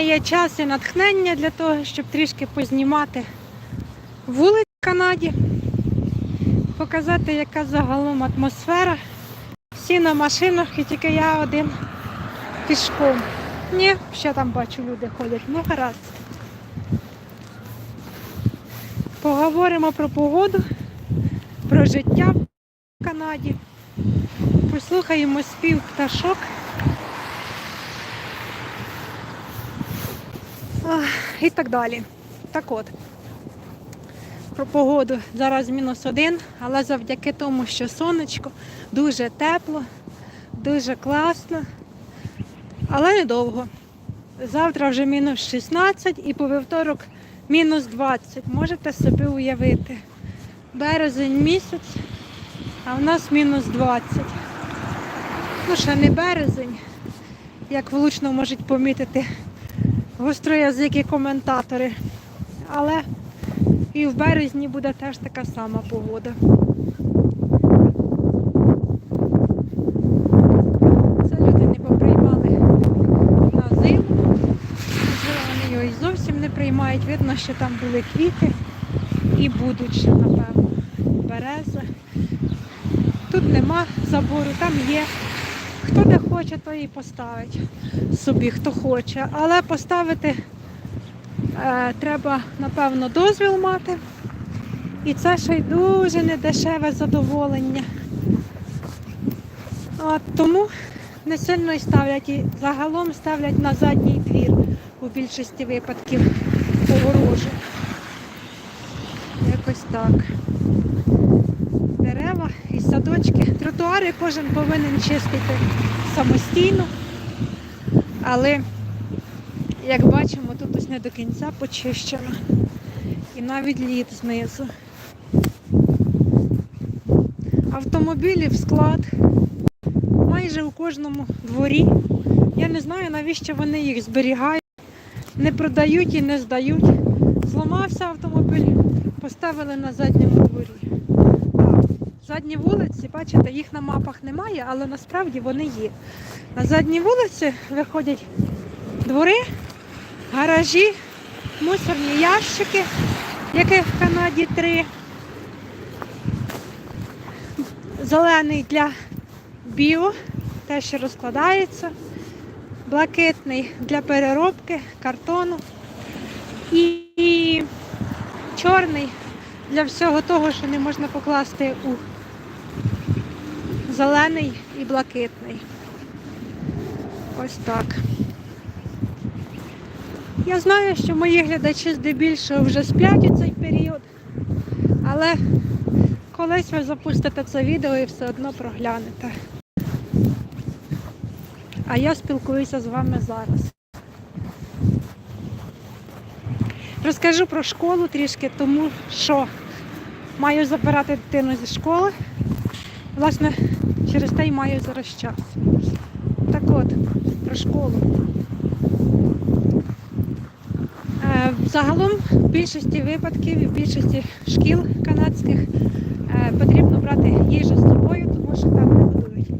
мене є час і натхнення для того, щоб трішки познімати вулиць в Канаді, показати, яка загалом атмосфера. Всі на машинах і тільки я один пішком. Ні, ще там бачу, люди ходять. Ну гаразд. Поговоримо про погоду, про життя в Канаді. Послухаємо спів пташок. І так далі. Так от, про погоду. Зараз мінус один, але завдяки тому, що сонечко, дуже тепло, дуже класно, але недовго. Завтра вже мінус 16 і по вівторок мінус 20. Можете собі уявити. Березень місяць, а в нас мінус 20. Ну, ще не березень, як влучно можуть помітити гостроязикі коментатори. Але і в березні буде теж така сама погода. Це люди не поприймали на зиму. Вони його і зовсім не приймають. Видно, що там були квіти і будуть ще, напевно, береза. Тут нема забору, там є. Хто де хоче, то і поставить собі, хто хоче. Але поставити е, треба, напевно, дозвіл мати. І це ще й дуже недешеве задоволення. От, тому не сильно і ставлять, і загалом ставлять на задній двір у більшості випадків огорожу. Якось так. І садочки. Тротуари кожен повинен чистити самостійно. Але, як бачимо, тут ось не до кінця почищено. І навіть лід знизу. Автомобілів склад майже у кожному дворі. Я не знаю, навіщо вони їх зберігають, не продають і не здають. Зламався автомобіль, поставили на задньому дворі. Задні вулиці, бачите, їх на мапах немає, але насправді вони є. На задній вулиці виходять двори, гаражі, мусорні ящики, яких в Канаді три. Зелений для біо, те, що розкладається, блакитний для переробки, картону і, і чорний для всього того, що не можна покласти у зелений і блакитний. Ось так. Я знаю, що мої глядачі здебільшого вже сплять у цей період, але колись ви запустите це відео і все одно проглянете. А я спілкуюся з вами зараз. Розкажу про школу трішки, тому що маю забирати дитину зі школи. Власне, через те й маю зараз час. Так от, про школу. Е, Загалом в більшості випадків в більшості шкіл канадських е, потрібно брати їжу з собою, тому що там не годують.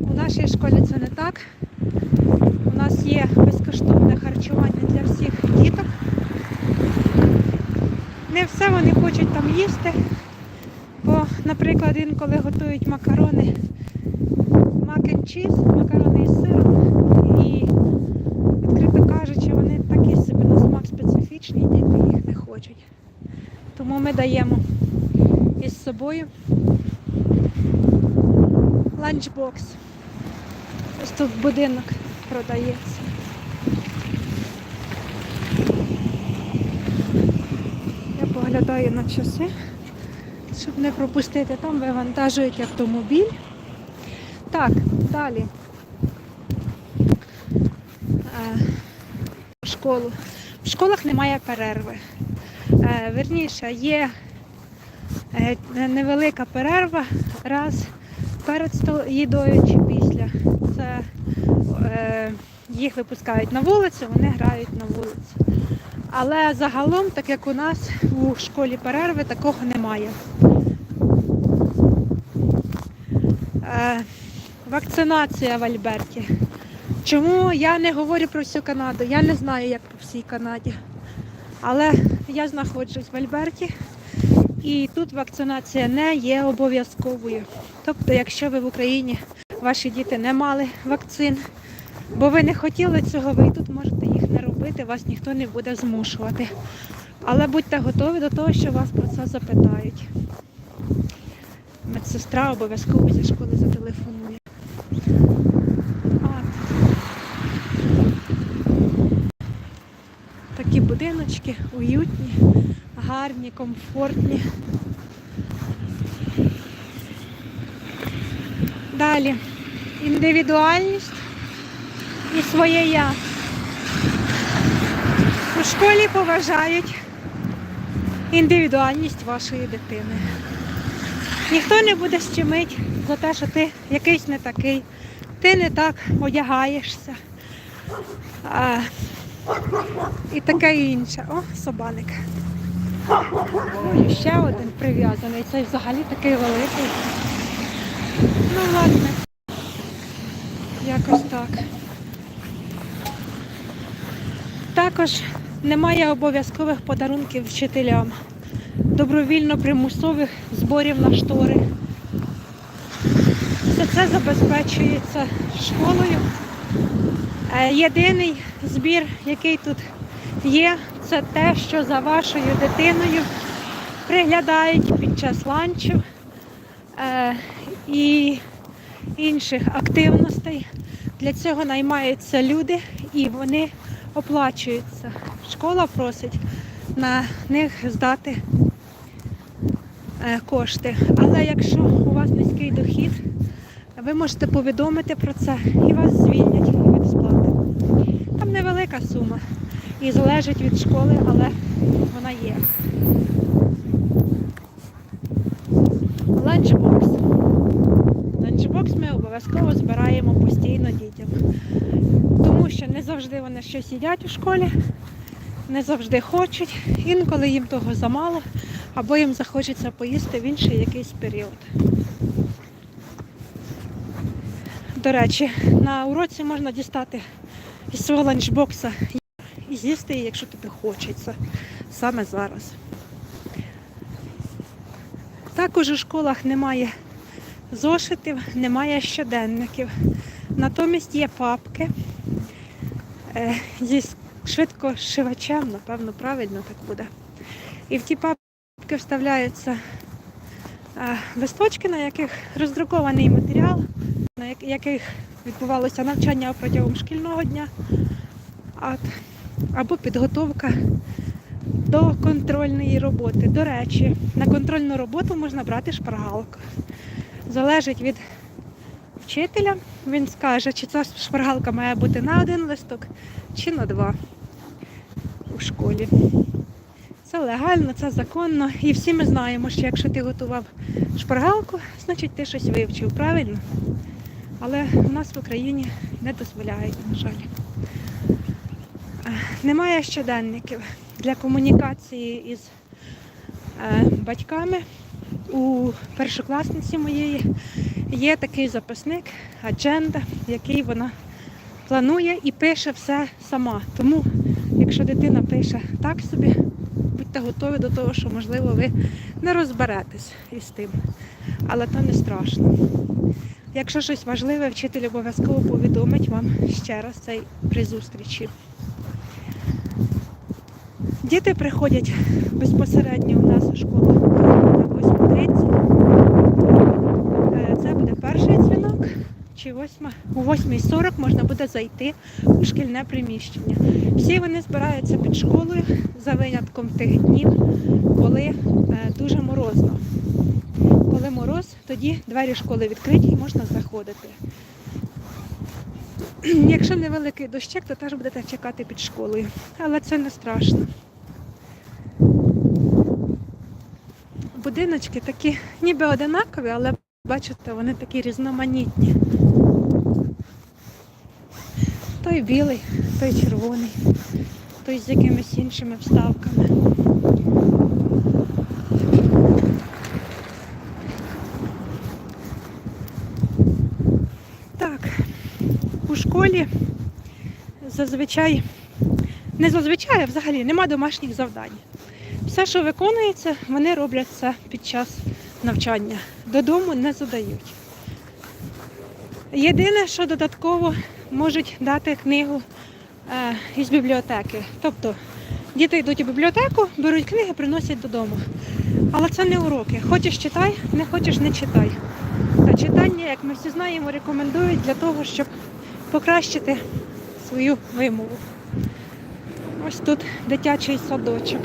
У нашій школі це не так. У нас є безкоштовне харчування для всіх діток. Не все вони хочуть там їсти. Бо, наприклад, інколи готують макарони мак-н-чіз, макарони із сиром. І, відкрито кажучи, вони такі собі на смак специфічні, діти їх не хочуть. Тому ми даємо із собою ланчбокс. Ось тут будинок продається. Я поглядаю на часи щоб не пропустити, там вивантажують автомобіль. Так, далі. Е, школу. В школах немає перерви. Е, верніше, є е, невелика перерва раз перед їдою чи після. Це їх випускають на вулицю, вони грають на вулиці. Але загалом, так як у нас у школі перерви, такого немає. Вакцинація в Альберті Чому я не говорю про всю Канаду? Я не знаю, як по всій Канаді. Але я знаходжусь в Альберті, і тут вакцинація не є обов'язковою. Тобто, якщо ви в Україні, ваші діти не мали вакцин, бо ви не хотіли цього, ви тут можете їх не робити, вас ніхто не буде змушувати. Але будьте готові до того, що вас про це запитають. Медсестра обов'язково зі школи зателефонує. От. Такі будиночки уютні, гарні, комфортні. Далі індивідуальність і своє я. У школі поважають індивідуальність вашої дитини. Ніхто не буде щемить за те, що ти якийсь не такий, ти не так одягаєшся. І таке інше. О, собаник. Ой, ще один прив'язаний. Цей взагалі такий великий. Ну ладно. Якось так. Також немає обов'язкових подарунків вчителям, добровільно примусових зборів на штори. Все це забезпечується школою. Е, Єдиний збір, який тут є, це те, що за вашою дитиною приглядають під час ланчу е, і інших активностей. Для цього наймаються люди і вони оплачуються. Школа просить на них здати е, кошти. Але якщо у вас низький дохід, ви можете повідомити про це і вас звільнять. Там невелика сума і залежить від школи, але вона є. Ланчбокс. Ланчбокс ми обов'язково збираємо постійно дітям. Тому що не завжди вони щось їдять у школі, не завжди хочуть, інколи їм того замало, або їм захочеться поїсти в інший якийсь період. До речі, на уроці можна дістати із свого ланчбокса і з'їсти, її, якщо тобі хочеться саме зараз. Також у школах немає зошитів, немає щоденників. Натомість є папки е, зі швидкошивачем, напевно, правильно так буде. І в ті папки вставляються е, листочки, на яких роздрукований матеріал, на яких відбувалося навчання протягом шкільного дня, або підготовка до контрольної роботи. До речі, на контрольну роботу можна брати шпаргалку. Залежить від вчителя. Він скаже, чи ця шпаргалка має бути на один листок, чи на два у школі. Це легально, це законно. І всі ми знаємо, що якщо ти готував шпаргалку, значить ти щось вивчив, правильно? Але у нас в Україні не дозволяють, на жаль. Е, Немає щоденників для комунікації із е, батьками. У першокласниці моєї є такий записник, адженда, який вона планує і пише все сама. Тому, якщо дитина пише так собі, будьте готові до того, що, можливо, ви не розберетесь із тим. Але то не страшно. Якщо щось важливе, вчитель обов'язково повідомить вам ще раз цей при зустрічі. Діти приходять безпосередньо у нас у школу на 8.30. Е, Це буде перший дзвінок. Чи восьма, у 8.40 можна буде зайти у шкільне приміщення. Всі вони збираються під школою за винятком тих днів, коли е, дуже морозно. Коли мороз, тоді двері школи відкриті і можна заходити. Якщо невеликий дощик, то теж будете чекати під школою. Але це не страшно. Будиночки такі ніби одинакові, але бачите, вони такі різноманітні. Той білий, той червоний, той з якимись іншими вставками. Так, у школі зазвичай, не зазвичай, а взагалі нема домашніх завдань. Все, що виконується, вони роблять це під час навчання. Додому не задають. Єдине, що додатково можуть дати книгу е, із бібліотеки. Тобто діти йдуть у бібліотеку, беруть книги, приносять додому. Але це не уроки. Хочеш читай, не хочеш не читай. А читання, як ми всі знаємо, рекомендують для того, щоб покращити свою вимову. Ось тут дитячий садочок.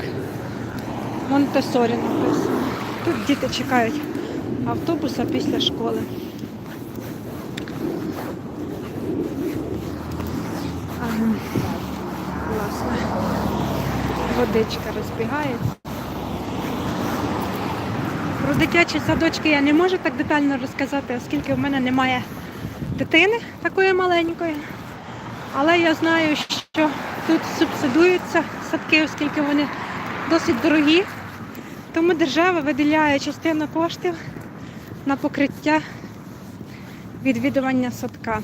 Монтесорі написано. Тут діти чекають автобуса після школи. Класно. Водичка розбігається. Про дитячі садочки я не можу так детально розказати, оскільки в мене немає дитини такої маленької. Але я знаю, що тут субсидуються садки, оскільки вони досить дорогі. Тому держава виділяє частину коштів на покриття відвідування садка.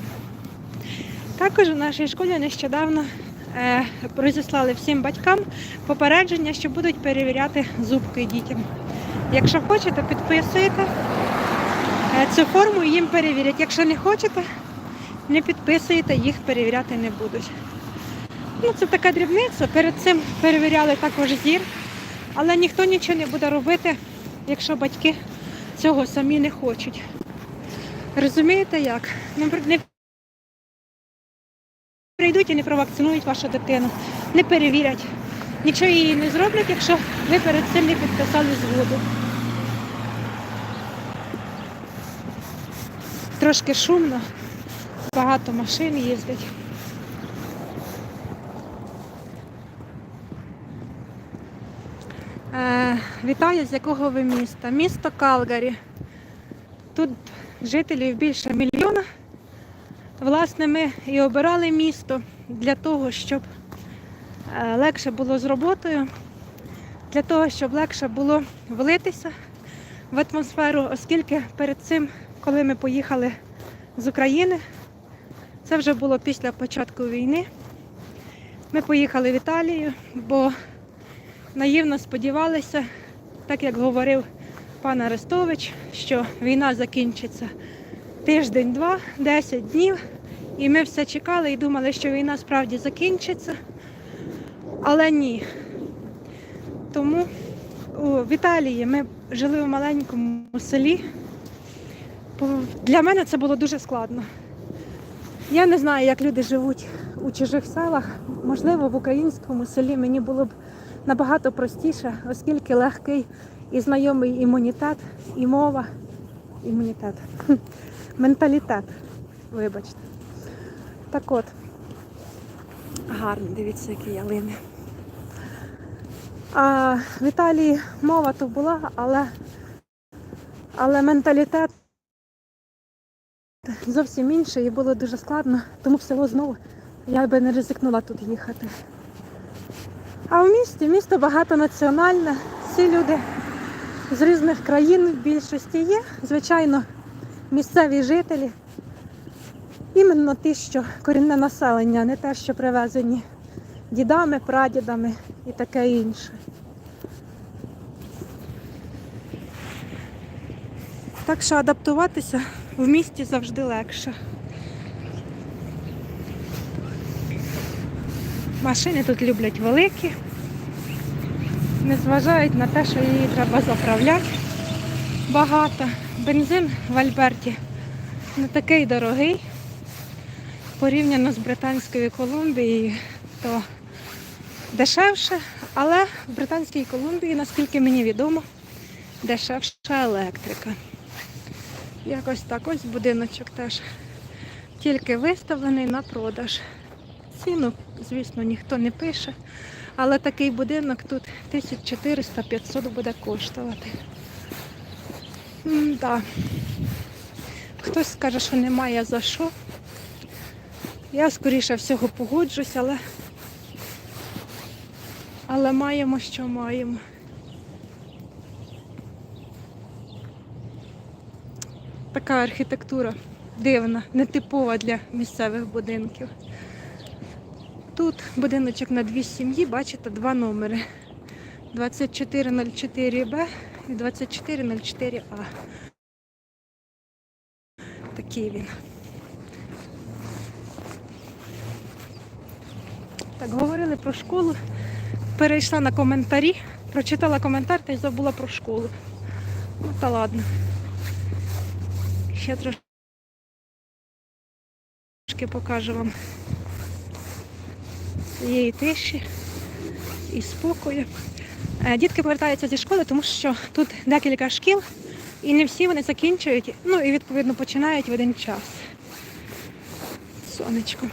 Також у нашій школі нещодавно е, розіслали всім батькам попередження, що будуть перевіряти зубки дітям. Якщо хочете, підписуйте цю форму їм перевірять. Якщо не хочете, не підписуєте, їх перевіряти не будуть. Ну, це така дрібниця. Перед цим перевіряли також зір, але ніхто нічого не буде робити, якщо батьки цього самі не хочуть. Розумієте як? Не, не прийдуть і не провакцинують вашу дитину, не перевірять. Нічого її не зроблять, якщо ви перед цим не підписали згоду. Трошки шумно, багато машин їздять. Е, вітаю, з якого ви міста? Місто Калгарі. Тут жителів більше мільйона. Власне, ми і обирали місто для того, щоб е, легше було з роботою, для того, щоб легше було влитися в атмосферу, оскільки перед цим, коли ми поїхали з України, це вже було після початку війни. Ми поїхали в Італію, бо наївно сподівалися, так як говорив пан Арестович, що війна закінчиться тиждень-два, 10 днів. І ми все чекали і думали, що війна справді закінчиться. Але ні. Тому в Італії ми жили в маленькому селі. Для мене це було дуже складно. Я не знаю, як люди живуть у чужих селах. Можливо, в українському селі мені було б набагато простіше, оскільки легкий і знайомий імунітет, і мова. Імунітет. Менталітет. Вибачте. Так от. Гарно, дивіться, які ялини. А в Італії мова то була, але, але менталітет зовсім інший і було дуже складно, тому в село знову я би не ризикнула тут їхати. А в місті місто багатонаціональне, всі люди з різних країн в більшості є. Звичайно, місцеві жителі. Іменно ті, що корінне населення, не те, що привезені дідами, прадідами і таке інше. Так що адаптуватися в місті завжди легше. Машини тут люблять великі, не зважають на те, що її треба заправляти багато. Бензин в Альберті не такий дорогий. Порівняно з Британською Колумбією, то дешевше, але в Британській Колумбії, наскільки мені відомо, дешевша електрика. Якось так ось будиночок теж тільки виставлений на продаж. Ціну, звісно, ніхто не пише, але такий будинок тут 1400-500 буде коштувати. М-да. Хтось скаже, що немає за що. Я скоріше всього погоджусь, але, але маємо, що маємо. Така архітектура дивна, нетипова для місцевих будинків. Тут будиночок на дві сім'ї, бачите, два номери. 2404Б і 2404А. Такий він. Так, говорили про школу. Перейшла на коментарі, прочитала коментар та й забула про школу. Ну та ладно. Ще трошки покажу вам цієї тиші і спокою. Е, Дітки повертаються зі школи, тому що тут декілька шкіл, і не всі вони закінчують, ну і відповідно починають в один час. Сонечко.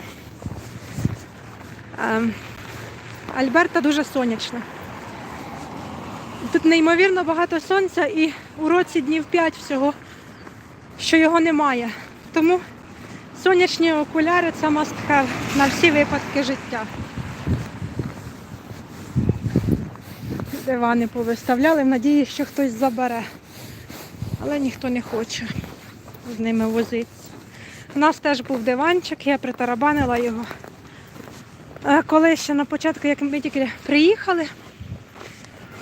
Ем, Альберта дуже сонячна. Тут неймовірно багато сонця і у році днів 5 всього, що його немає. Тому сонячні окуляри це must have на всі випадки життя. Дивани повиставляли в надії, що хтось забере. Але ніхто не хоче з ними возитися. У нас теж був диванчик, я притарабанила його. Коли ще на початку, як ми тільки приїхали,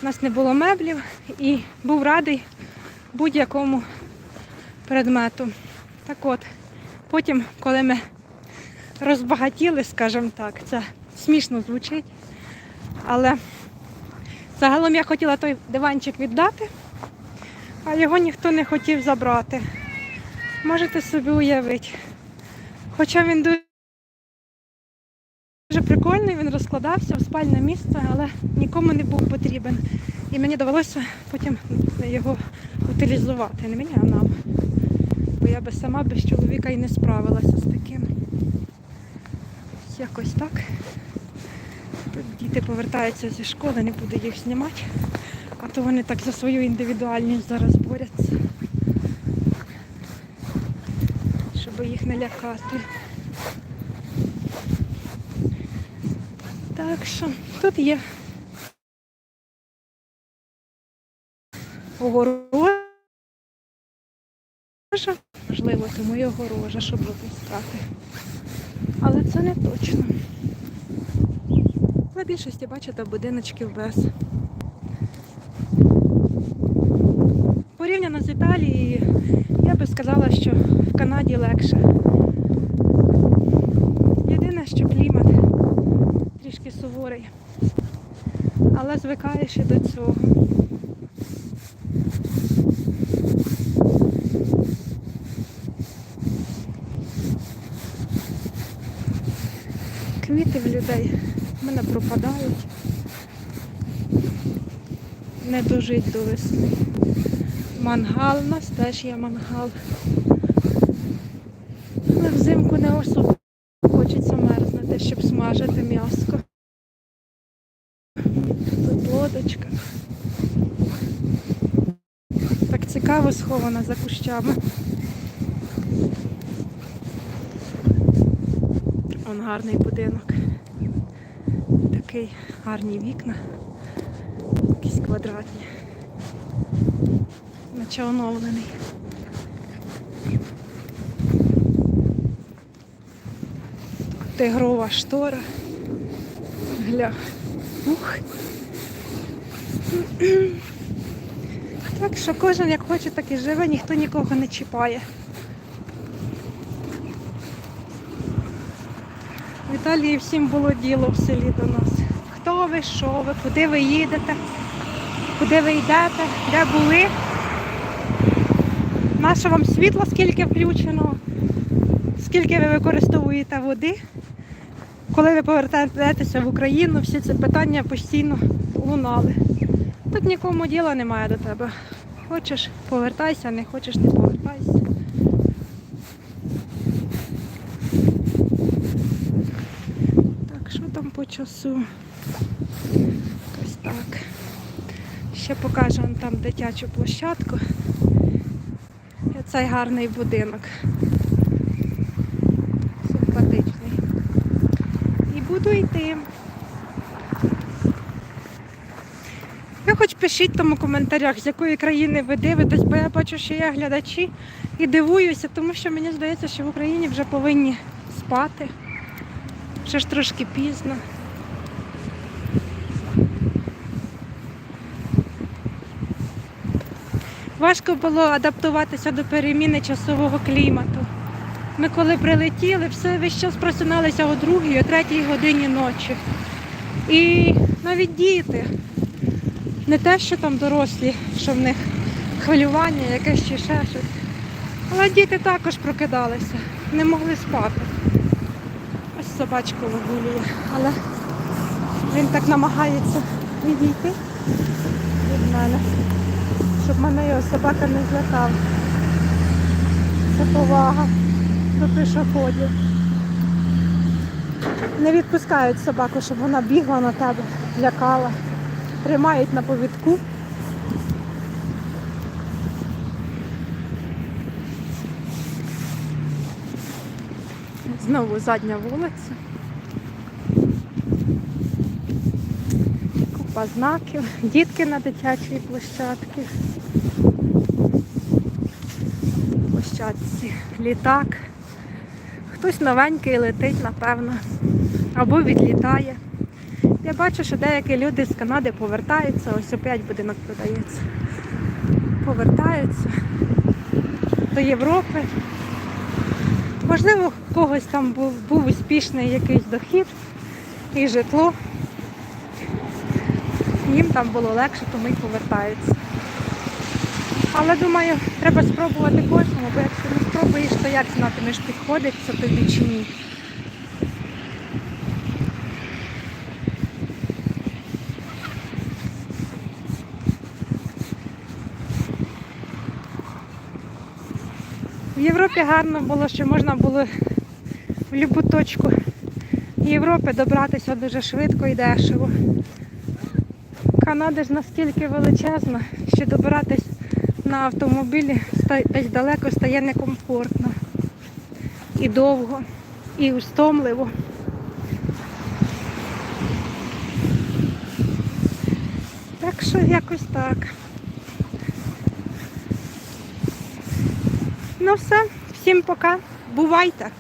у нас не було меблів і був радий будь-якому предмету. Так от, потім, коли ми розбагатіли, скажімо так, це смішно звучить, але загалом я хотіла той диванчик віддати, а його ніхто не хотів забрати. Можете собі уявити. Хоча він дуже прикольний, він розкладався в спальне місце, але нікому не був потрібен. І мені довелося потім його утилізувати. Не мені, а нам. Бо я би сама без чоловіка і не справилася з таким. Якось так. Діти повертаються зі школи, не буду їх знімати, а то вони так за свою індивідуальність зараз борються. Щоб їх не лякати. Так що тут є огорожа. Можливо, тому і огорожа, щоб випускати. Але це не точно. На більшості, бачите, будиночків без. Порівняно з Італією, я би сказала, що в Канаді легше. Єдине, що клімат трішки суворий. Але звикаєш і до цього. Квіти в людей мене пропадають. Не дожить до весни. Мангал, у нас теж є мангал. Але взимку не особо хочеться мерзнути, щоб смажити м'яско. Тут лодочка. Так цікаво схована за кущами. Он гарний будинок. Такий гарні вікна. Якісь квадратні. Наче оновлений. Тигрова штора. Гля. Ух. Так що кожен як хоче, так і живе, ніхто нікого не чіпає. В Італії всім було діло в селі до нас. Хто ви, що ви, куди ви їдете, куди ви йдете, де були. Наше вам світло скільки включено, скільки ви використовуєте води. Коли ви повертаєтеся в Україну, всі ці питання постійно лунали. Тут нікому діла немає до тебе. Хочеш повертайся, не хочеш не повертайся. Так, що там по часу? Ось так. Ще покажу вам там дитячу площадку. І цей гарний будинок. Симпатичний. І буду йти. Ви хоч пишіть там у коментарях, з якої країни ви дивитесь, бо я бачу, що є глядачі і дивуюся, тому що мені здається, що в Україні вже повинні спати. Ще ж трошки пізно. Важко було адаптуватися до переміни часового клімату. Ми коли прилетіли, все весь час просиналися о другій, о третій годині ночі. І навіть діти, не те, що там дорослі, що в них хвилювання, якесь чи ще щось. Але діти також прокидалися, не могли спати. Ось собачка вигулює, але він так намагається відійти від мене, щоб мене його собака не злякав. Це повага до пішоходів. Не відпускають собаку, щоб вона бігла на тебе, лякала. Тримають на повідку. Знову задня вулиця. Купа знаків, дітки на дитячій площадці. Площадці літак. Хтось новенький летить, напевно, або відлітає. Я бачу, що деякі люди з Канади повертаються, ось опять будинок продається. Повертаються до Європи. Можливо, в когось там був, був успішний якийсь дохід і житло. Їм там було легше, тому й повертаються. Але думаю, треба спробувати кожному, бо якщо не спробуєш, то як знатимеш, підходить це тобі чи ні. В Європі гарно було, що можна було в будь-яку точку Європи добратися дуже швидко і дешево. Канада ж настільки величезна, що добиратись на автомобілі десь далеко стає некомфортно. І довго, і устомливо. Так що якось так. Ну все, всім пока. Бувайте!